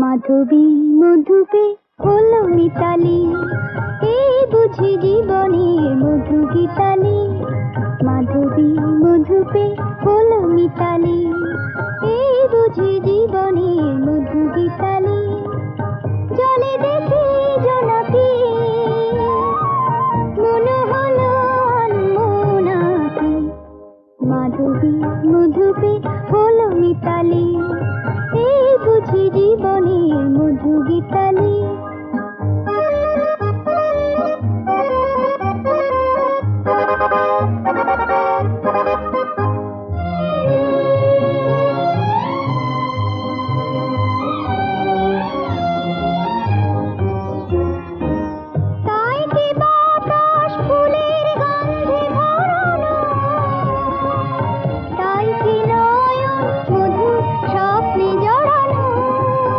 মাধবী মধুপে হলো মিতালি। এই বুঝি জীবনে মধু গীতালি। মাধবী মধুপে হলো মিতালি। এই বুঝি জীবনে মধু গীতালি। জলে দেখি জনকে মনে হলো মনাকে মাধবী মধুপে হলো মিতালি।